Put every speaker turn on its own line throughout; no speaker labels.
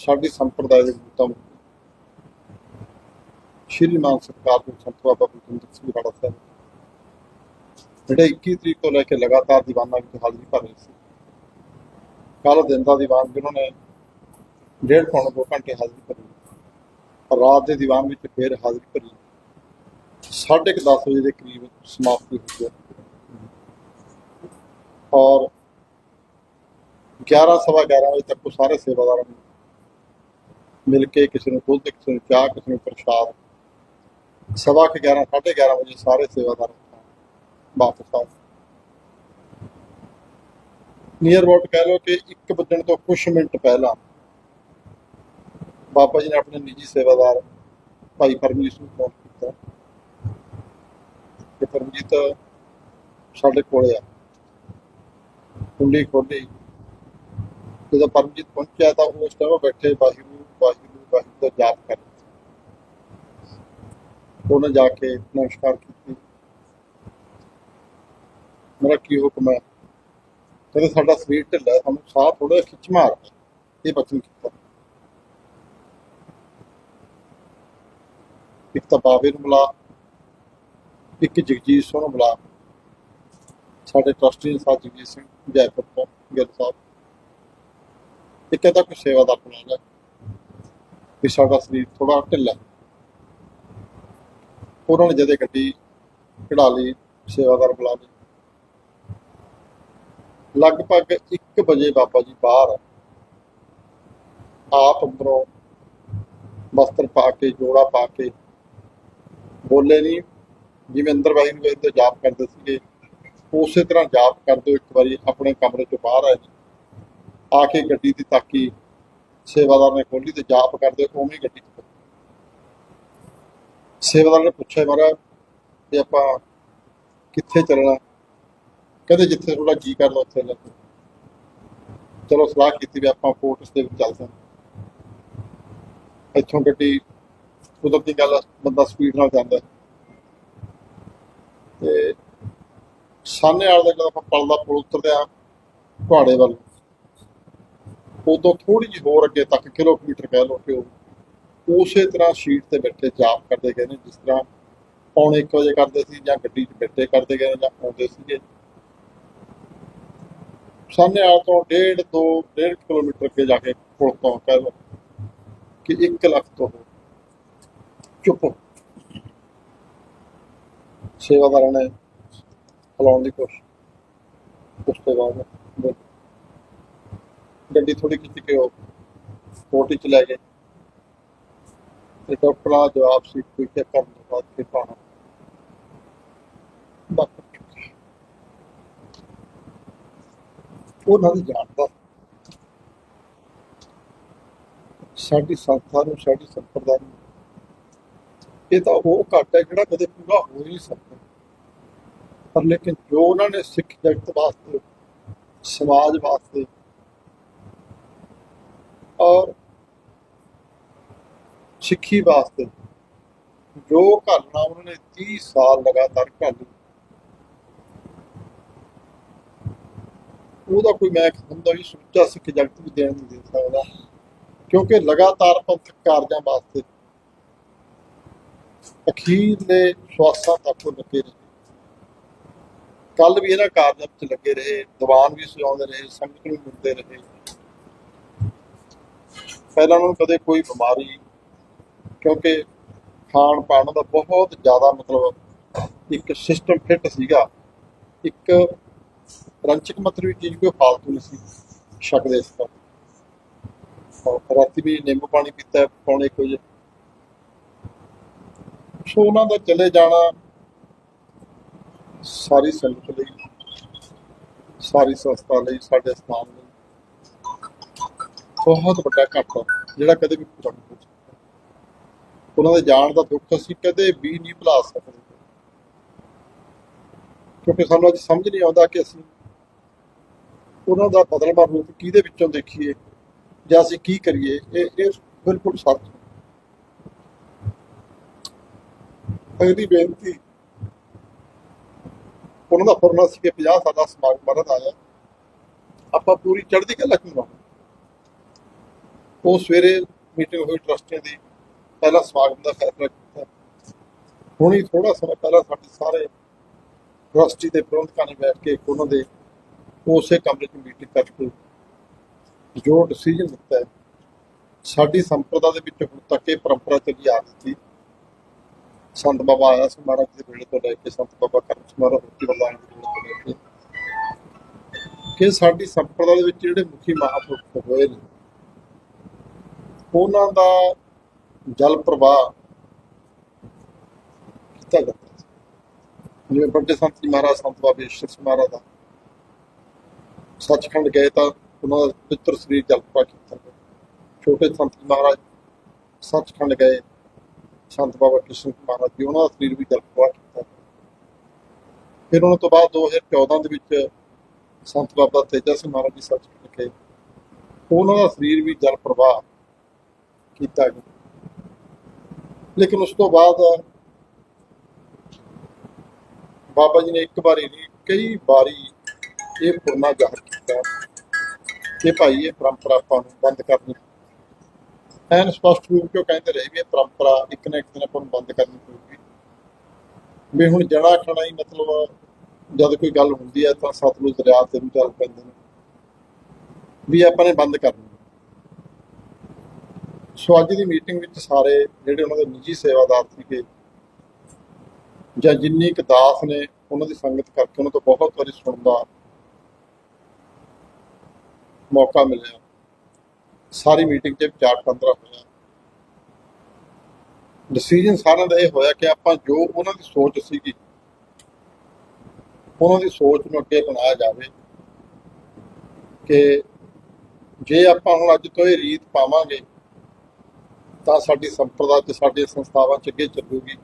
ਸਾਡੀ ਸੰਪਰਦਾਇ ਦੇ ਸ਼੍ਰੀ ਮਾਨ ਸਰਕਾਰ ਦੇ ਸੰਤ ਬਾਬਾ ਬਲਜਿੰਦਰ ਸਿੰਘ ਬਾੜਾ ਸਾਹਿਬ। ਜਿਹੜੇ 21 ਤਰੀਕ ਤੋਂ ਲੈ ਕੇ ਲਗਾਤਾਰ ਦੀਵਾਨਾਂ ਵਿੱਚ ਹਾਜ਼ਰੀ ਭਰ ਰਹੇ ਸੀ। ਕੱਲ ਦਿਨ ਦਾ ਦੀਵਾਨ ਜਿਨ੍ਹਾਂ ਨੇ ਡੇਢ ਪੌਣੇ ਦੋ ਘੰਟੇ ਹਾਜ਼ਰੀ ਭਰੀ। ਰਾਤ ਦੇ ਦੀਵਾਨ ਵਿੱਚ ਫਿਰ ਹਾਜ਼ਰੀ ਭਰੀ। ਸਾਢੇ ਕੁ 10 ਵਜੇ ਦੇ ਕਰੀਬ ਸਮਾਪਤੀ ਹੋਈ ਹੈ ਔਰ 11 ਸਵਾ 11 ਵਜੇ ਤੱਕ ਉਹ ਸਾਰੇ ਸੇਵਾਦਾਰਾਂ ਨੂੰ ਮਿਲ ਕੇ ਕਿਸੇ ਨੂੰ ਦੁੱਧ, ਕਿਸੇ ਨੂੰ ਚਾਹ, ਕਿਸੇ ਨੂੰ ਪ੍ਰਸ਼ਾਦ। ਸਵਾ ਕੇ 11 ਸਾਢੇ 11 ਵਜੇ ਸਾਰੇ ਸੇਵਾਦਾਰ ਵਾਪਸ ਆ ਨੀਅਰ ਅਬਾਊਟ ਕਹਿ ਲਓ ਕਿ 1 ਵਜਣ ਤੋਂ ਕੁਝ ਮਿੰਟ ਪਹਿਲਾਂ ਬਾਬਾ ਜੀ ਨੇ ਆਪਣੇ ਨਿੱਜੀ ਸੇਵਾਦਾਰ ਭਾਈ ਪਰਮਜੀਤ ਨੂੰ ਫੋਨ ਕੀਤਾ ਕਿ ਪਰਮਜੀਤ ਸਾਡੇ ਕੋਲ ਆ। ਕੁੰਡੀ ਖੋਲੀ। ਜਦੋਂ ਪਰਮਜੀਤ ਪਹੁੰਚਿਆ ਤਾਂ ਉਸ ਟਾਈਮ ਬੈਠੇ ਵਾਹਿਗੁਰੂ ਵਾਹਿਗੁਰੂ ਵਾਹਿਗੁਰੂ ਦਾ ਜਾਪ ਕਰ ਉਹਨੇ ਜਾ ਕੇ ਨਮਸਕਾਰ ਕੀਤੀ। ਮੇਰਾ ਕੀ ਹੁਕਮ ਹੈ? ਕਹਿੰਦੇ ਸਾਡਾ ਸਰੀਰ ਢਿੱਲਾ ਸਾਨੂੰ ਸਾਹ ਥੋੜਾ ਖਿੱਚ ਮਾਰ ਇਹ ਬਚਨ ਕੀਤਾ। ਇੱਕ ਤਾਂ ਬਾਬੇ ਨੂੰ ਬੁਲਾ, ਇੱਕ ਜਗਜੀਤ ਸਿੰਘ ਨੂੰ ਬੁਲਾ। ਸਾਡੇ ਟਰਸਟੀ ਸਾਹਿਬ ਜਗਜੀਤ ਸਿੰਘ, ਜੈਪੁਰ ਤੋਂ, ਗਿੱਲ ਸਾਹਿਬ। ਇੱਕ ਇਹਦਾ ਕੋਈ ਸੇਵਾਦਾਰ ਬੁਲਾ ਲੈ ਵੀ ਸਾਡਾ ਸਰੀਰ ਥੋੜਾ ਢਿੱਲਾ। ਉਹਨਾਂ ਨੇ ਜਦੇ ਗੱਡੀ ਕਢਾ ਲਈ, ਸੇਵਾਦਾਰ ਬੁਲਾ ਲਏ। ਲਗਭਗ 1 ਵਜੇ ਬਾਬਾ ਜੀ ਬਾਹਰ ਆਪ ਅੰਦਰੋਂ ਵਸਤਰ ਪਾ ਕੇ, ਜੋੜਾ ਪਾ ਕੇ ਬੋਲੇ ਨਹੀਂ ਜਿਵੇਂ ਅੰਦਰ ਵਾਹਿਗੁਰੂ ਵਾਹਿਗੁਰੂ ਦਾ ਜਾਪ ਕਰਦੇ ਸੀਗੇ, ਉਸੇ ਤਰ੍ਹਾਂ ਜਾਪ ਕਰਦੇ ਹੋਏ ਇੱਕ ਵਾਰੀ ਆਪਣੇ ਕਮਰੇ ਤੋਂ ਬਾਹਰ ਆਏ। ਆ ਕੇ ਗੱਡੀ ਦੀ ਤਾਕੀ ਸੇਵਾਦਾਰ ਨੇ ਖੋਲੀ ਤੇ ਜਾਪ ਕਰਦੇ ਉਵੇਂ ਹੀ ਗੱਡੀ 'ਚ ਸੇਵਾਦਾਰ ਨੇ ਪੁੱਛਿਆ, ਮਹਾਰਾਜ, ਵੀ ਆਪਾਂ ਕਿੱਥੇ ਚੱਲਣਾ? ਕਹਿੰਦੇ, ਜਿੱਥੇ ਤੁਹਾਡਾ ਜੀ ਕਰਦਾ, ਉੱਥੇ ਲੱਗੋ ਚਲੋ ਸਲਾਹ ਕੀਤੀ ਵੀ ਆਪਾਂ ਫੋਰਟਸ ਦੇ ਵਿੱਚ ਚੱਲਦੇ ਹਾਂ ਇੱਥੋਂ ਗੱਡੀ ਕੁਦਰਤੀ ਗੱਲ ਬੰਦਾ ਸਪੀਡ ਨਾਲ ਜਾਂਦਾ। ਤੇ ਸਾਹਨੇ ਵਾਲੇ ਦਾ ਜਦੋਂ ਆਪਾਂ ਪਲ ਦਾ ਪੁਲ ਉਤਰਦੇ ਆ, ਪਹਾੜੇ ਵੱਲ। ਉਦੋਂ ਥੋੜੀ ਜਿਹੀ ਹੋਰ ਅੱਗੇ ਤੱਕ ਕਿਲੋਮੀਟਰ ਕਹਿ ਲਓ ਕਿ ਉਹ ਉਸੇ ਤਰ੍ਹਾਂ ਸ਼ੀਟ ਤੇ ਬੈਠੇ ਜਾਪ ਕਰਦੇ ਗਏ ਨੇ, ਜਿਸ ਤਰ੍ਹਾਂ ਪੌਣੇ 1 ਵਜੇ ਕਰਦੇ ਸੀ ਜਾਂ ਗੱਡੀ 'ਚ ਬੈਠੇ ਕਰਦੇ ਗਏ ਜਾਂ ਆਉਂਦੇ ਸੀਗੇ। ਸਾਹਨੇ ਵਾਲੇ ਤੋਂ ਡੇਢ ਦੋ, ਡੇਢ ਕਿਲੋਮੀਟਰ ਅੱਗੇ ਜਾ ਕੇ ਪੁਲ ਤੋਂ ਕਹਿ ਲਓ ਕਿ 1 ਲੱਖ ਤੋਂ ਚੁੱਪ। ਸੇਵਾਦਾਰਾਂ ਨੇ ਹਲਾਉਣ ਦੀ ਕੋਸ਼ਿਸ਼। ਉਸ ਤੋਂ ਬਾਅਦ ਗੱਡੀ ਥੋੜੀ ਖਿੱਚ ਕੇ ਉਹ ਕੋਰਟ ਚ ਲੈ ਗਏ। ਤੇ ਡਾਕਟਰ ਦਾ ਜਵਾਬ ਸੀ ਕੋਈ ਚੈੱਕ ਕਰਨ ਤੋਂ ਬਾਅਦ ਕਿ ਪਾਣਾ ਉਹਨਾਂ ਦੀ ਜਾਣਦਾ ਸਾਡੀ ਸੰਸਥਾ ਨੂੰ, ਸਾਡੀ ਸੰਪਰਦਾ ਨੂੰ। ਇਹ ਤਾਂ ਉਹ ਘਾਟਾ ਹੈ ਜਿਹੜਾ ਕਦੇ ਪੂਰਾ ਹੋ ਹੀ ਨਹੀਂ ਸਕਦਾ। ਪਰ ਲੇਕਿਨ ਜੋ ਉਹਨਾਂ ਨੇ ਸਿੱਖ ਜਗਤ ਵਾਸਤੇ, ਸਮਾਜ ਵਾਸਤੇ ਔਰ ਸਿੱਖੀ ਵਾਸਤੇ ਜੋ ਘਾਲਣਾ ਉਹਨਾਂ ਨੇ 30 ਸਾਲ ਲਗਾਤਾਰ ਘਾਲੀ ਉਹਦਾ ਕੋਈ ਮੈਂ ਹੁੰਦਾ ਵੀ ਸੁੱਚਾ ਸਿੱਖ ਜਗਤ ਵੀ ਦੇਣ ਨਹੀਂ ਦੇ ਸਕਦਾ, ਕਿਉਂਕਿ ਲਗਾਤਾਰ ਪੰਥਕ ਕਾਰਜਾਂ ਵਾਸਤੇ ਅਖੀਰਲੇ ਸਵਾਸਾਂ ਤੱਕ ਉਹ ਲੱਗੇ ਰਹੇ। ਕੱਲ ਵੀ ਇਹਨਾਂ ਕਾਰਜਾਂ ਵਿੱਚ ਲੱਗੇ ਰਹੇ, ਦੀਵਾਨ ਵੀ ਸਜਾਉਂਦੇ ਰਹੇ, ਸੰਗਤ ਨੂੰ ਮਿਲਦੇ ਰਹੇ। ਪਹਿਲਾਂ ਨੂੰ ਕਦੇ ਕੋਈ ਬਿਮਾਰੀ, ਕਿਉਂਕਿ ਖਾਣ ਪਾਣ ਦਾ ਬਹੁਤ ਜ਼ਿਆਦਾ ਮਤਲਬ ਇੱਕ ਸਿਸਟਮ ਫਿੱਟ ਸੀਗਾ। ਇੱਕ ਰੰਚਕ ਮਤਲਬ ਚੀਜ਼ ਕੋਈ ਫਾਲਤੂ ਨਹੀਂ ਸੀ ਛਕਦੇ ਇਸ ਤਰ੍ਹਾਂ ਰਾਤੀ ਵੀ ਨਿੰਬੂ ਪਾਣੀ ਪੀਤਾ, ਪੌਣੇ ਕੁ ਸੋ ਉਹਨਾਂ ਦਾ ਚਲੇ ਜਾਣਾ ਸਾਰੀ ਸੰਗਤ ਲਈ, ਸਾਰੀ ਸੰਸਥਾ ਲਈ, ਸਾਡੇ ਸਥਾਨ ਲਈ। ਬਹੁਤ ਵੱਡਾ ਘਾਟਾ ਜਿਹੜਾ ਕਦੇ ਵੀ ਪੂਰਾ ਨਹੀਂ ਹੋ ਸਕਦਾ ਉਹਨਾਂ ਦੇ ਜਾਣ ਦਾ ਦੁੱਖ ਅਸੀਂ ਕਦੇ ਵੀ ਨਹੀਂ ਭੁਲਾ ਸਕਦੇ। ਕਿਉਂਕਿ ਸਾਨੂੰ ਅੱਜ ਸਮਝ ਨਹੀਂ ਆਉਂਦਾ ਕਿ ਅਸੀਂ ਉਹਨਾਂ ਦਾ ਬਦਲਵਾਂ ਰੂਪ ਕਿਹਦੇ ਵਿੱਚੋਂ ਦੇਖੀਏ, ਜਾਂ ਅਸੀਂ ਕੀ ਕਰੀਏ, ਇਹ ਇਹ ਬਿਲਕੁਲ ਸੱਚ ਅਗਲੀ ਬੇਨਤੀ, ਉਹਨਾਂ ਦਾ ਫਰਮਾਨ ਸੀ ਕਿ 50 ਸਾਡਾ ਸਮਾਗਮ ਮਰਨ ਆਇਆ। ਆਪਾਂ ਪੂਰੀ ਚੜ੍ਹਦੀ ਕਲਾ ਕਿਉਂ ਨਾ ਉਹ ਸਵੇਰੇ ਮੀਟਿੰਗ ਹੋਈ ਟਰਸਟੀਆਂ ਦੀ, ਪਹਿਲਾ ਸਵਾਗਤ ਦਾ ਫੈਸਲਾ ਕੀਤਾ। ਹੁਣੀ ਥੋੜਾ ਸਮਾਂ ਪਹਿਲਾਂ ਸਾਡੇ ਸਾਰੇ ਟਰਸਟੀ ਦੇ ਪ੍ਰਬੰਧਕਾਂ ਨੇ ਬੈਠ ਕੇ ਉਹਨਾਂ ਦੇ ਉਸੇ ਕਮਰੇ 'ਚ ਮੀਟਿੰਗ ਕਰਕੇ ਜੋ ਡਿਸੀਜਨ ਦਿੱਤਾ ਹੈ, ਸਾਡੀ ਸੰਪਰਦਾ ਦੇ ਵਿੱਚ ਹੁਣ ਤੱਕ ਇਹ ਪਰੰਪਰਾ ਚੱਲੀ ਆ ਰਹੀ ਸੀ ਸੰਤ ਬਾਬਾ ਆਇਆ ਸੀ ਮਹਾਰਾਜ ਦੇ ਵੇਲੇ ਤੋਂ ਲੈ ਕੇ ਸੰਤ ਬਾਬਾ ਕਰਮ ਸਮਾਰੋਹ ਹੋਤੀ ਵਰਦਾਨ ਦੇ ਵੇਲੇ ਤੋਂ ਲੈ ਕੇ। ਕਿ ਸਾਡੀ ਸੰਪਰਦਾ ਦੇ ਵਿੱਚ ਜਿਹੜੇ ਮੁਖੀ ਮਹਾਪੁਰਖ ਹੋਏ ਨੇ ਉਹਨਾਂ ਦਾ ਜਲ ਪ੍ਰਵਾਹ ਕੀਤਾ ਜਾਂਦਾ ਸੀ। ਜਿਵੇਂ ਵੱਡੇ ਸੰਤ ਜੀ ਮਹਾਰਾਜ, ਸੰਤ ਬਾਬਾ ਈਸ਼ਰ ਸਿੰਘ ਮਹਾਰਾਜ ਦਾ ਸੱਚਖੰਡ ਗਏ ਤਾਂ ਉਹਨਾਂ ਦਾ ਪਿੱਤਰ ਸਰੀਰ ਜਲ ਪ੍ਰਵਾਹ ਕੀਤਾ ਗਿਆ। ਛੋਟੇ ਸੰਤ ਜੀ ਮਹਾਰਾਜ ਸੱਚਖੰਡ ਗਏ, ਸੰਤ ਬਾਬਾ ਕ੍ਰਿਸ਼ਨ ਮਹਾਰਾਜ ਜੀ, ਉਹਨਾਂ ਦਾ ਸਰੀਰ ਵੀ ਜਲ ਪ੍ਰਵਾਹ ਕੀਤਾ ਫਿਰ ਉਹਨਾਂ ਤੋਂ ਬਾਅਦ 2014 ਦੇ ਵਿੱਚ ਸੰਤ ਬਾਬਾ ਤੇਜਾ ਸਿੰਘ ਮਹਾਰਾਜ ਜੀ ਸੱਚਖੰਡ ਗਏ। ਉਹਨਾਂ ਦਾ ਸਰੀਰ ਵੀ ਜਲ ਪ੍ਰਵਾਹ ਕੀਤਾ ਗਿਆ। ਲੇਕਿਨ ਉਸ ਤੋਂ ਬਾਅਦ ਬਾਬਾ ਜੀ ਨੇ ਇੱਕ ਵਾਰੀ ਨਹੀਂ, ਕਈ ਵਾਰੀ ਇਹ ਪੁਰਨਾ ਜ਼ਾਹਰ ਕੀਤਾ ਕਿ ਭਾਈ ਇਹ ਪਰੰਪਰਾ ਆਪਾਂ ਨੂੰ ਬੰਦ ਕਰਨੀ ਐਨ ਸਪਸ਼ਟ ਰੂਪ ਚ ਕਹਿੰਦੇ ਰਹੇ ਵੀ ਇਹ ਪਰੰਪਰਾ ਇੱਕ ਨਾ ਇੱਕ ਦਿਨ ਆਪਾਂ ਨੂੰ ਬੰਦ ਕਰਨੀ ਪਊਗੀ। ਵੀ ਹੁਣ ਜਣਾ ਖਣਾ ਹੀ ਮਤਲਬ ਜਦ ਕੋਈ ਗੱਲ ਹੁੰਦੀ ਹੈ ਤਾਂ ਸਤਲੁਜ ਦਰਿਆ ਤੇ ਨੂੰ ਚੱਲ ਪੈਂਦੇ ਨੇ। ਵੀ ਆਪਾਂ ਨੇ ਬੰਦ ਕਰਨੀ ਸੋ ਅੱਜ ਦੀ ਮੀਟਿੰਗ ਵਿੱਚ ਸਾਰੇ ਜਿਹੜੇ ਉਹਨਾਂ ਦੇ ਨਿੱਜੀ ਸੇਵਾਦਾਰ ਸੀਗੇ ਜਾਂ ਜਿੰਨੀ ਕੁ ਦਾਸ ਨੇ ਉਹਨਾਂ ਦੀ ਸੰਗਤ ਕਰਕੇ ਉਹਨਾਂ ਤੋਂ ਬਹੁਤ ਵਾਰੀ ਸੁਣਦਾ ਮੌਕਾ ਮਿਲਿਆ। ਸਾਰੀ ਮੀਟਿੰਗ 'ਚ ਵਿਚਾਰ ਵਟਾਂਦਰਾ ਹੋਇਆ। ਡਿਸੀਜਨ ਸਾਰਿਆਂ ਦਾ ਇਹ ਹੋਇਆ ਕਿ ਆਪਾਂ ਜੋ ਉਹਨਾਂ ਦੀ ਸੋਚ ਸੀਗੀ, ਉਹਨਾਂ ਦੀ ਸੋਚ ਨੂੰ ਅੱਗੇ ਬਣਾਇਆ ਜਾਵੇ ਕਿ ਜੇ ਆਪਾਂ ਹੁਣ ਅੱਜ ਤੋਂ ਇਹ ਰੀਤ ਪਾਵਾਂਗੇ ਤਾਂ ਸਾਡੀ ਸੰਪਰਦਾ ਤੇ ਸਾਡੀਆਂ ਸੰਸਥਾਵਾਂ ਚ ਅੱਗੇ ਚੱਲੂਗੀ।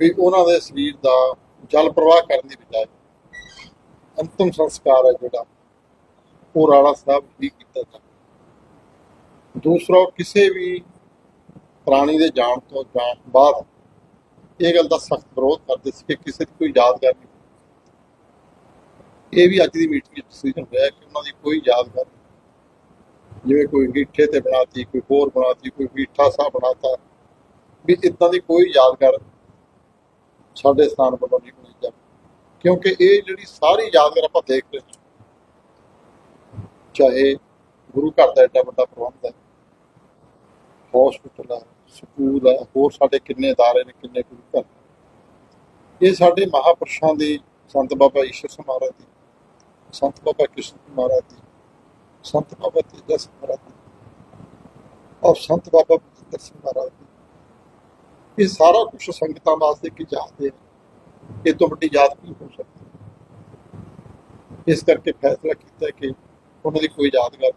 ਵੀ ਉਹਨਾਂ ਦੇ ਸਰੀਰ ਦਾ ਜਲ ਪ੍ਰਵਾਹ ਕਰਨ ਦੀ ਬਜਾਏ ਅੰਤਮ ਸੰਸਕਾਰ ਹੈ ਜਿਹੜਾ, ਉਹ ਰਾਣਾ ਸਾਹਿਬ ਹੀ ਕੀਤਾ ਜਾਵੇ। ਦੂਸਰਾ ਕਿਸੇ ਵੀ ਪ੍ਰਾਣੀ ਦੇ ਜਾਣ ਤੋਂ ਜਾਣ ਬਾਅਦ ਇਹ ਗੱਲ ਦਾ ਸਖਤ ਵਿਰੋਧ ਕਰਦੇ ਸੀ ਕਿ ਕਿਸੇ ਦੀ ਕੋਈ ਯਾਦਗਾਰ ਨਹੀਂ। ਇਹ ਵੀ ਅੱਜ ਦੀ ਮੀਟਿੰਗ ਵਿੱਚ ਡਿਸੀਜਨ ਹੋਇਆ ਕਿ ਉਹਨਾਂ ਦੀ ਕੋਈ ਯਾਦਗਾਰ ਜਿਵੇਂ ਕੋਈ ਅੰਗੀਠੇ ਤੇ ਬਣਾਤੀ ਕੋਈ ਹੋਰ ਬਣਾਤੀ ਕੋਈ ਅੰਗੀਠਾ ਸਾਹਿਬ ਬਣਾਤਾ ਵੀ ਇਦਾਂ ਦੀ ਕੋਈ ਯਾਦਗਾਰ ਸਾਡੇ ਸਥਾਨ ਵੱਲੋਂ ਨਹੀਂ ਬਣੀ ਜਾਵੇ ਕਿਉਂਕਿ ਇਹ ਜਿਹੜੀ ਸਾਰੀ ਯਾਦਗਾਰ ਆਪਾਂ ਦੇਖ ਰਹੇ ਹਾਂ ਚਾਹੇ ਗੁਰੂ ਘਰ ਦਾ ਐਡਾ ਵੱਡਾ ਪ੍ਰਬੰਧ ਹੈ ਹਸਪੀਟਲ ਹੈ ਸਕੂਲ ਹੈ ਹੋਰ ਸਾਡੇ ਕਿੰਨੇ ادارے ਨੇ ਕਿੰਨੇ ਗੁਰੂ ਘਰ ਇਹ ਸਾਡੇ ਮਹਾਪੁਰਸ਼ਾਂ ਦੀ ਸੰਤ ਬਾਬਾ ਈਸ਼ਰ ਸਿੰਘ ਮਹਾਰਾਜ ਦੀ ਸੰਤ ਬਾਬਾ ਕ੍ਰਿਸ਼ਨ ਸਿੰਘ ਮਹਾਰਾਜ ਦੀ ਸੰਤ ਬਾਬਾ ਤੇਜਾ ਸਿੰਘ ਮਹਾਰਾਜ ਔਰ ਸੰਤ ਬਾਬਾ ਬਜਿੰਦਰ ਸਿੰਘ ਮਹਾਰਾਜ ਇਹ ਸਾਰਾ ਕੁਝ ਸੰਗਤਾਂ ਵਾਸਤੇ ਕੀ ਚਾਹਦੇ ਇਹ ਤੋਂ ਵੱਡੀ ਯਾਦ ਨਹੀਂ ਹੋ ਸਕਦੀ ਇਸ ਕਰਕੇ ਫੈਸਲਾ ਕੀਤਾ ਕਿ ਉਹਨਾਂ ਦੀ ਕੋਈ ਯਾਦਗਾਰ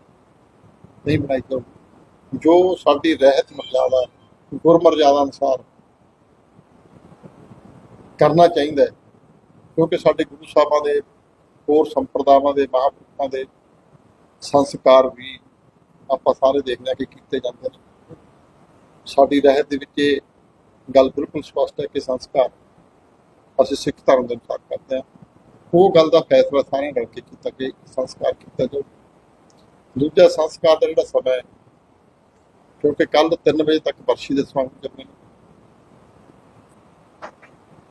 ਨਹੀਂ ਬਣਾਈ ਜਾਊਗੀ। ਜੋ ਸਾਡੀ ਰਹਿਤ ਮਰਜ਼ਾਦਾ, ਗੁਰਮਰਜ਼ਾਦਾ ਅਨੁਸਾਰ ਕਰਨਾ ਚਾਹੀਦਾ ਹੈ, ਕਿਉਂਕਿ ਸਾਡੇ ਗੁਰੂ ਸਾਹਿਬਾਂ ਦੇ ਹੋਰ ਸੰਪਰਦਾਵਾਂ ਦੇ, ਮਹਾਂਪੁਰਖਾਂ ਦੇ ਸੰਸਕਾਰ ਵੀ ਆਪਾਂ ਸਾਰੇ ਦੇਖਦੇ ਹਾਂ ਕਿ ਕੀਤੇ ਜਾਂਦੇ ਨੇ। ਸਾਡੀ ਰਹਿਤ ਦੇ ਵਿੱਚ ਇਹ ਗੱਲ ਬਿਲਕੁਲ ਸਪਸ਼ਟ ਹੈ ਕਿ ਸੰਸਕਾਰ ਅਸੀਂ ਸਿੱਖ ਧਰਮ ਦੇ ਅਨੁਸਾਰ ਕਰਦੇ ਹਾਂ। ਉਹ ਗੱਲ ਦਾ ਫੈਸਲਾ ਸਾਰਿਆਂ ਨੇ ਰਲ ਕੇ ਕੀਤਾ ਕਿ ਸੰਸਕਾਰ ਕੀਤਾ ਜਾਊ ਦੂਜਾ, ਸੰਸਕਾਰ ਦਾ ਜਿਹੜਾ ਸਮਾਂ ਹੈ, ਕਿਉਂਕਿ ਕੱਲ 3 ਵਜੇ ਤੱਕ ਵਰਸ਼ੀ ਦੇ ਸਮਾਗਮ ਕਰਨੇ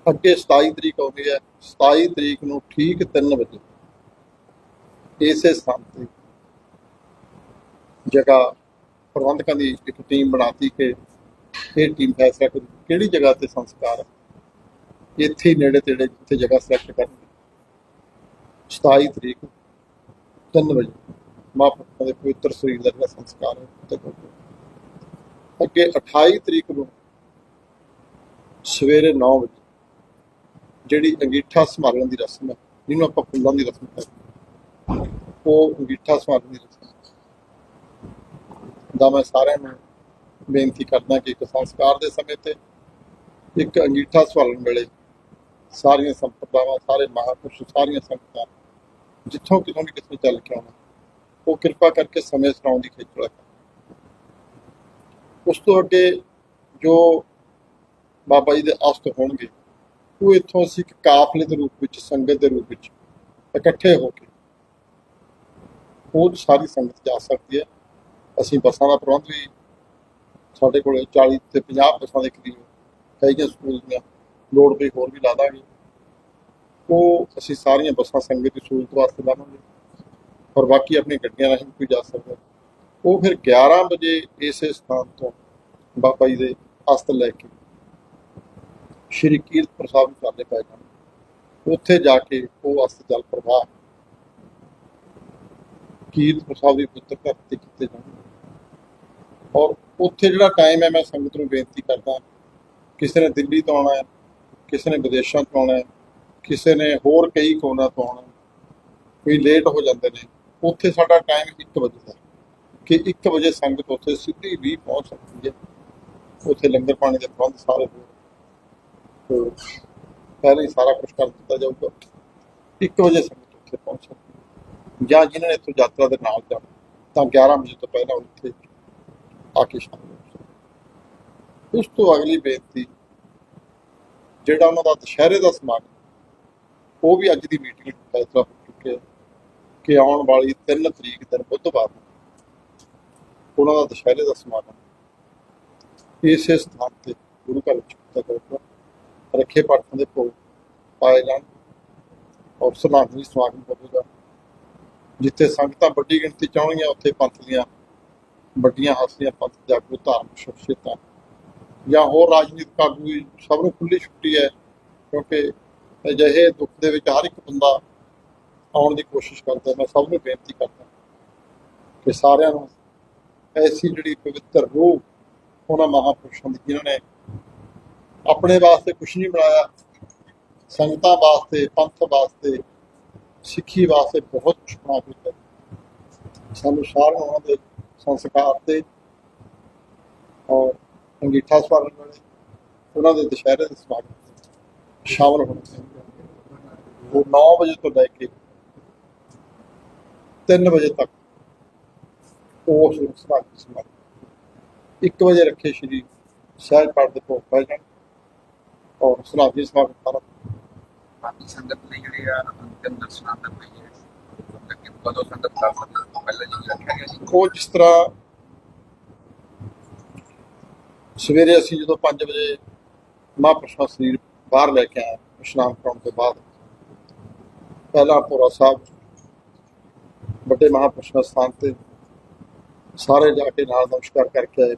ਅੱਗੇ 27 ਤਰੀਕ ਆਉਂਦੀ ਹੈ। 27 ਤਰੀਕ ਨੂੰ ਠੀਕ 3 ਵਜੇ ਇਸੇ ਸਥਾਨ ਤੇ ਜਗ੍ਹਾ ਪ੍ਰਬੰਧਕਾਂ ਦੀ ਇੱਕ ਟੀਮ ਬਣਾਤੀ ਕਿ ਇਹ ਟੀਮ ਫੈਸਲਾ ਕਰੂ ਕਿਹੜੀ ਜਗ੍ਹਾ ਤੇ ਸੰਸਕਾਰ ਹੈ? ਇੱਥੇ ਹੀ ਨੇੜੇ ਤੇੜੇ ਜਿੱਥੇ ਜਗ੍ਹਾ ਸਿਲੈਕਟ ਕਰਨੀ 27 ਤਰੀਕ 3 ਵਜੇ ਮਾਪੇ ਦੇ ਪਵਿੱਤਰ ਸਰੀਰ ਦਾ ਜਿਹੜਾ ਸੰਸਕਾਰ ਹੈ, ਉੱਥੇ ਅੱਗੇ 28 ਤਰੀਕ ਨੂੰ ਸਵੇਰੇ 9 ਵਜੇ ਜਿਹੜੀ ਅੰਗੀਠਾ ਸੰਭਾਲਣ ਦੀ ਰਸਮ ਹੈ, ਜਿਹਨੂੰ ਆਪਾਂ ਫੁੱਲਾਂ ਦੀ ਰਸਮ ਕਹਿੰਦੇ ਉਹ ਅੰਗੀਠਾ ਸੰਭਾਲਣ ਦੀ ਰਸਮ ਦਾ ਮੈਂ ਸਾਰਿਆਂ ਨੂੰ ਬੇਨਤੀ ਕਰਦਾ ਕਿ ਇੱਕ ਸੰਸਕਾਰ ਦੇ ਸਮੇਂ ਤੇ ਇੱਕ ਅੰਗੀਠਾ ਸੰਭਾਲਣ ਵੇਲੇ ਸਾਰੀਆਂ ਸੰਪਰਦਾਵਾਂ, ਸਾਰੇ ਮਹਾਂਪੁਰਸ਼, ਸਾਰੀਆਂ ਸੰਗਤਾਂ ਜਿੱਥੋਂ ਕਿਤੋਂ ਵੀ ਕਿਸੇ ਚੱਲ ਕੇ ਆਉਣਾ। ਉਹ ਕਿਰਪਾ ਕਰਕੇ ਸਮੇਂ ਸਿਰ ਦੀ ਖੇਚਲਾ ਕਰਨ ਉਸ ਤੋਂ ਅੱਗੇ ਜੋ ਬਾਬਾ ਜੀ ਦੇ ਅਸਤ ਹੋਣਗੇ, ਉਹ ਇੱਥੋਂ ਅਸੀਂ ਇੱਕ ਕਾਫਲੇ ਦੇ ਰੂਪ ਵਿੱਚ, ਸੰਗਤ ਦੇ ਰੂਪ ਵਿੱਚ ਇਕੱਠੇ ਹੋ ਕੇ ਉਹ ਸਾਰੀ ਸੰਗਤ ਜਾ ਸਕਦੀ ਹੈ। ਅਸੀਂ ਬੱਸਾਂ ਦਾ ਪ੍ਰਬੰਧ ਵੀ ਸਾਡੇ ਕੋਲ 40 ਤੇ 50 ਬੱਸਾਂ ਦੇ ਕਰੀਬ ਹੈਗੀਆਂ ਸਕੂਲ ਦੀਆਂ ਲੋੜ ਪਈ, ਹੋਰ ਵੀ ਲਾ ਦਾਂਗੇ। ਉਹ ਅਸੀਂ ਸਾਰੀਆਂ ਬੱਸਾਂ ਸੰਗਤ ਦੀ ਸਹੂਲਤ ਵਾਸਤੇ ਲਾਵਾਂਗੇ ਔਰ ਬਾਕੀ ਆਪਣੀ ਗੱਡੀਆਂ ਰਾਹੀਂ ਵੀ ਕੋਈ ਜਾ ਸਕਦਾ। ਉਹ ਫਿਰ 11 ਵਜੇ ਇਸੇ ਸਥਾਨ ਤੋਂ ਬਾਬਾ ਜੀ ਦੇ ਅਸਤ ਲੈ ਕੇ ਸ਼੍ਰੀ ਕੀਰਤਪੁਰ ਸਾਹਿਬ ਨੂੰ ਚਾਲੇ ਪੈ ਜਾਣ। ਉੱਥੇ ਜਾ ਕੇ ਉਹ ਅਸਤ ਜਲ ਪ੍ਰਵਾਹ ਕੀਰਤਪੁਰ ਸਾਹਿਬ ਦੀ ਪੁੱਤਰ ਧਰਤੀ ਕੀਤੇ ਜਾਣਗੇ। ਔਰ ਉੱਥੇ ਜਿਹੜਾ ਟਾਈਮ ਹੈ ਮੈਂ ਸੰਗਤ ਨੂੰ ਬੇਨਤੀ ਕਰਦਾ ਕਿਸੇ ਨੇ ਦਿੱਲੀ ਤੋਂ ਆਉਣਾ ਹੈ ਕਿਸੇ ਨੇ ਵਿਦੇਸ਼ਾਂ ਤੋਂ ਆਉਣਾ ਹੈ ਕਿਸੇ ਨੇ ਹੋਰ ਕਈ ਕੋਨਾਂ ਤੋਂ ਆਉਣਾ ਹੈ, ਕੋਈ ਲੇਟ ਹੋ ਜਾਂਦੇ ਨੇ ਉੱਥੇ ਸਾਡਾ ਟਾਈਮ 1 ਵਜੇ ਦਾ ਕਿ 1 ਵਜੇ ਸੰਗਤ ਉੱਥੇ ਸਿੱਧੀ ਵੀ ਪਹੁੰਚ ਸਕਦੀ ਹੈ। ਉੱਥੇ ਲੰਗਰ ਪਾਣੀ ਦੇ ਪ੍ਰਬੰਧ ਸਾਰੇ ਹੋ ਤੇ ਪਹਿਲਾਂ ਹੀ ਸਾਰਾ ਕੁਝ ਕਰ ਦਿੱਤਾ ਜਾਊਗਾ। 1 ਵਜੇ ਸੰਗਤ ਉੱਥੇ ਪਹੁੰਚ ਸਕਦੀ ਜਾਂ ਜਿਨ੍ਹਾਂ ਨੇ ਇੱਥੋਂ ਯਾਤਰਾ ਦੇ ਨਾਲ ਜਾਣਾ ਤਾਂ 11 ਵਜੇ ਤੋਂ ਪਹਿਲਾਂ ਉੱਥੇ ਆ ਕੇ ਸ਼ਾਮਲ ਉਸ ਤੋਂ ਅਗਲੀ ਬੇਨਤੀ, ਜਿਹੜਾ ਉਹਨਾਂ ਦਾ ਦੁਸ਼ਹਿਰੇ ਦਾ ਸਮਾਗਮ, ਉਹ ਵੀ ਅੱਜ ਦੀ ਮੀਟਿੰਗ ਵਿੱਚ ਫੈਸਲਾ ਹੋ ਚੁੱਕਿਆ ਕਿ ਆਉਣ ਵਾਲੀ 3 ਤਰੀਕ ਦਿਨ ਬੁੱਧਵਾਰ ਨੂੰ ਉਹਨਾਂ ਦਾ ਦੁਸ਼ਹਿਰੇ ਦਾ ਸਮਾਗਮ ਇਸੇ ਸਥਾਨ ਤੇ ਗੁਰੂ ਘਰ ਵਿੱਚ ਕੀਤਾ ਜਾਊਗਾ। ਰੱਖੇ ਪਾਠਾਂ ਦੇ ਭੋਗ ਪਾਏ ਜਾਣ ਔਰ ਸਲਾਹੀ ਸਮਾਗਮ ਹੋਵੇਗਾ। ਜਿੱਥੇ ਸੰਗਤਾਂ ਵੱਡੀ ਗਿਣਤੀ ਚ ਆਉਣਗੀਆਂ, ਉੱਥੇ ਪੰਥ ਦੀਆਂ ਵੱਡੀਆਂ ਹਸਤੀਆਂ ਪੰਥ ਜਾਗੂ ਧਾਰਮਿਕ ਸ਼ਖਸੀਅਤਾਂ ਜਾਂ ਹੋਰ ਰਾਜਨੀਤਿਕ ਆਗੂ ਵੀ ਸਭ ਨੂੰ ਖੁੱਲੀ ਛੁੱਟੀ ਹੈ, ਕਿਉਂਕਿ ਅਜਿਹੇ ਦੁੱਖ ਦੇ ਵਿੱਚ ਹਰ ਇੱਕ ਬੰਦਾ ਆਉਣ ਦੀ ਕੋਸ਼ਿਸ਼ ਕਰਦਾ ਮੈਂ ਸਭ ਨੂੰ ਬੇਨਤੀ ਕਰਦਾ ਕਿ ਸਾਰਿਆਂ ਨੂੰ ਐਸੀ ਜਿਹੜੀ ਪਵਿੱਤਰ ਰੂਹ ਉਹਨਾਂ ਮਹਾਪੁਰਸ਼ਾਂ ਦੀ ਜਿਨ੍ਹਾਂ ਨੇ ਆਪਣੇ ਵਾਸਤੇ ਕੁਝ ਨਹੀਂ ਬਣਾਇਆ, ਸੰਗਤਾਂ ਵਾਸਤੇ, ਪੰਥ ਵਾਸਤੇ, ਸਿੱਖੀ ਵਾਸਤੇ ਬਹੁਤ ਕੁਛ ਬਣਾ ਦਿੱਤਾ। ਸਾਨੂੰ ਸਾਰਿਆਂ ਉਹਨਾਂ ਦੇ ਸੰਸਕਾਰ ਤੇ ਔਰ ਅੰਗੀਠਾ ਸਵਾਰਨ ਵਾਲੇ ਉਹਨਾਂ ਦੇ ਦੁਸ਼ਹਿਰੇ ਦੇ ਸਵਾਗਤ ਤੇ ਸ਼ਾਮਲ ਹੋਣਾ ਚਾਹੀਦਾ ਉਹ 9 ਵਜੇ ਤੋਂ ਲੈ ਕੇ 3 ਵਜੇ ਤੱਕ ਉਸ ਸਵਾਗਤ ਸਮਾਗਮ 1 ਵਜੇ ਰੱਖੇ ਸ਼੍ਰੀ ਸਹਿਜ ਪਾਠ ਦੇ ਭੋਗ ਪੈ ਜਾਣ ਔਰ ਸਲਾਹੀ ਸਮਾਗਮ ਸਾਰਾ
ਬਾਕੀ ਸੰਗਤ ਲਈ ਜਿਹੜੇ ਆ ਅੰਤਿਮ ਦਰਸ਼ਨਾਂ ਤੱਕ ਪਈ ਕਦੋਂ ਸੰਗਤ ਕਰ ਸਕਦੀ ਹੈ ਪਹਿਲਾਂ ਜੀ ਰੱਖਿਆ ਗਿਆ ਜੀ
ਉਹ ਜਿਸ ਤਰ੍ਹਾਂ ਸਵੇਰੇ ਅਸੀਂ ਜਦੋਂ 5 ਵਜੇ ਮਹਾਂਪੁਰਸ਼ ਸਰੀਰ ਬਾਹਰ ਲੈ ਕੇ ਆਏ, ਇਸ਼ਨਾਨ ਕਰਾਉਣ ਤੋਂ ਬਾਅਦ, ਪਹਿਲਾਂ ਪੂਰਾ ਸਾਹਿਬ, ਵੱਡੇ ਮਹਾਂਪੁਰਸ਼ਾਂ ਸਥਾਨ ਤੇ ਸਾਰੇ ਜਾ ਕੇ ਨਾਲ ਨਮਸਕਾਰ ਕਰਕੇ ਆਏ।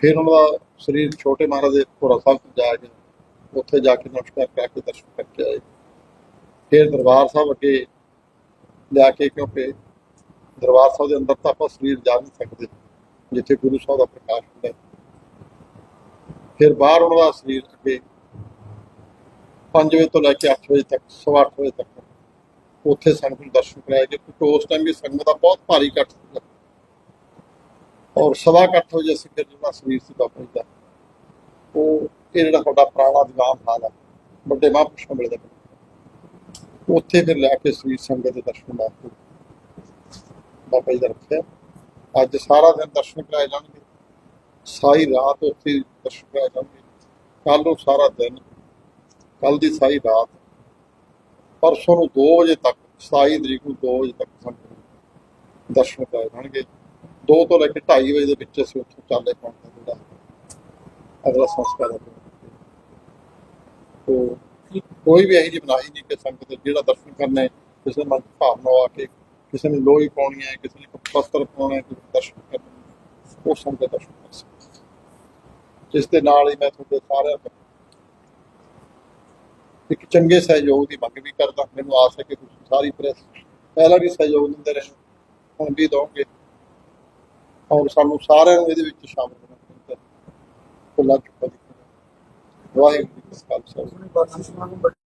ਫਿਰ ਉਹਨਾਂ ਦਾ ਸਰੀਰ ਛੋਟੇ ਮਹਾਰਾਜ ਦੇ ਪੂਰਾ ਸਾਹਿਬ ਤੋਂ ਜਾ ਕੇ ਉੱਥੇ ਜਾ ਕੇ ਨਮਸਕਾਰ ਕਰਕੇ ਦਰਸ਼ਨ ਕਰਕੇ ਆਏ। ਫਿਰ ਦਰਬਾਰ ਸਾਹਿਬ ਅੱਗੇ ਲਿਆ ਕੇ ਕਿਉਂਕਿ ਦਰਬਾਰ ਸਾਹਿਬ ਦੇ ਅੰਦਰ ਤਾਂ ਆਪਾਂ ਸਰੀਰ ਜਾ ਨਹੀਂ ਸਕਦੇ, ਜਿੱਥੇ ਗੁਰੂ ਸਾਹਿਬ ਦਾ ਪ੍ਰਕਾਸ਼ ਹੁੰਦਾ ਫਿਰ ਬਾਹਰ ਉਹਨਾਂ ਦਾ ਸਰੀਰ ਅੱਗੇ 5 ਵਜੇ ਤੋਂ ਲੈ ਕੇ 8 ਵਜੇ ਤੱਕ, ਸਵਾ ਅੱਠ ਵਜੇ ਤੱਕ ਉੱਥੇ ਸੰਗਤ ਨੂੰ ਦਰਸ਼ਨ ਕਰਾਇਆ ਗਏ, ਕਿਉਂਕਿ ਉਸ ਟਾਈਮ ਵੀ ਸੰਗਤ ਦਾ ਬਹੁਤ ਭਾਰੀ ਇਕੱਠ ਸੀਗਾ ਔਰ ਸਵਾ ਕੁ ਅੱਠ ਵਜੇ ਅਸੀਂ ਫਿਰ ਜਿਹੜਾ ਸਰੀਰ ਸੀ ਬਾਬਾ ਜੀ ਉਹ ਇਹ ਜਿਹੜਾ ਤੁਹਾਡਾ ਪੁਰਾਣਾ ਦੀਵਾਨ ਹਾਲ ਹੈ ਵੱਡੇ ਮਹਾਂਪੁਰਸ਼ਾਂ ਵੇਲੇ ਦਾ। ਉੱਥੇ ਫਿਰ ਲੈ ਕੇ ਸ੍ਰੀ ਸੰਗਤ ਦੇ ਦਰਸ਼ਨ ਵਾਸਤੇ ਬਾਬਾ ਜੀ ਦਾ ਰੱਖਿਆ। ਅੱਜ ਸਾਰਾ ਦਿਨ ਦਰਸ਼ਨ ਕਰਾਏ ਜਾਣਗੇ। ਸਾਰੀ ਰਾਤ ਉੱਥੇ ਦਰਸ਼ਨ ਕਰਾਏ ਜਾਣਗੇ। ਕੱਲ ਨੂੰ ਸਾਰਾ ਦਿਨ ਕੱਲ ਦੀ ਸਾਰੀ ਰਾਤ। ਪਰਸੋਂ ਨੂੰ 2 ਵਜੇ ਤੱਕ 27 ਤਰੀਕ ਨੂੰ 2 ਵਜੇ ਤੱਕ ਸੰਗਤ ਦਰਸ਼ਨ ਕਰਾਏ ਜਾਣਗੇ। 2 ਤੋਂ ਲੈ ਕੇ 2:30 ਵਜੇ ਦੇ ਵਿੱਚ ਅਸੀਂ ਉੱਥੋਂ ਚਾਲੇ ਪਾਉਣ ਜਿਹੜਾ ਅਗਲਾ ਸੰਸਕਾਰ ਹੈ। ਤੋ ਕੋਈ ਵੀ ਇਹੋ ਜਿਹੀ ਬਣਾਈ ਨਹੀਂ ਕਿ ਸੰਗਤ ਜਿਹੜਾ ਦਰਸ਼ਨ ਕਰਨਾ ਹੈ ਕਿਸੇ ਮਨ ਭਾਵਨਾ ਆ ਕੇ ਕਿਸੇ ਨੇ ਲੋਈ ਪਾਉਣੀ ਹੈ, ਕਿਸੇ ਨੇ ਪਸਤਰ ਪਾਉਣਾ ਹੈ ਕਿਸੇ ਦਰਸ਼ਨ ਕਰਨਾ ਉਹ ਸੰਗਤ ਦਰਸ਼ਨ ਕਰ ਸਕਦੀ ਜਿਸ ਦੇ ਨਾਲ ਹੀ ਮੈਂ ਤੁਹਾਡੇ ਸਾਰਿਆਂ ਤੋਂ ਇੱਕ ਚੰਗੇ ਸਹਿਯੋਗ ਦੀ ਮੰਗ ਵੀ ਕਰਦਾ। ਮੈਨੂੰ ਆਸ ਹੈ ਕਿ ਤੁਸੀਂ ਸਾਰੀ ਪ੍ਰੈਸ ਪਹਿਲਾਂ ਵੀ ਸਹਿਯੋਗ ਦਿੰਦੇ ਰਹੇ, ਹੁਣ ਵੀ ਦੋਗੇ ਔਰ ਸਾਨੂੰ ਸਾਰਿਆਂ ਨੂੰ ਇਹਦੇ ਵਿੱਚ ਸ਼ਾਮਲ ਹੋਣਾ ਚਾਹੀਦਾ ਹੈ। ਖੁੱਲਾ ਚੁੱਕਾ ਦੀ ਵਾਹਿਗੁਰੂ ਜੀ ਕਾ ਖਾਲਸਾ
ਬਾਕੀ ਸਮਾਂ ਨੂੰ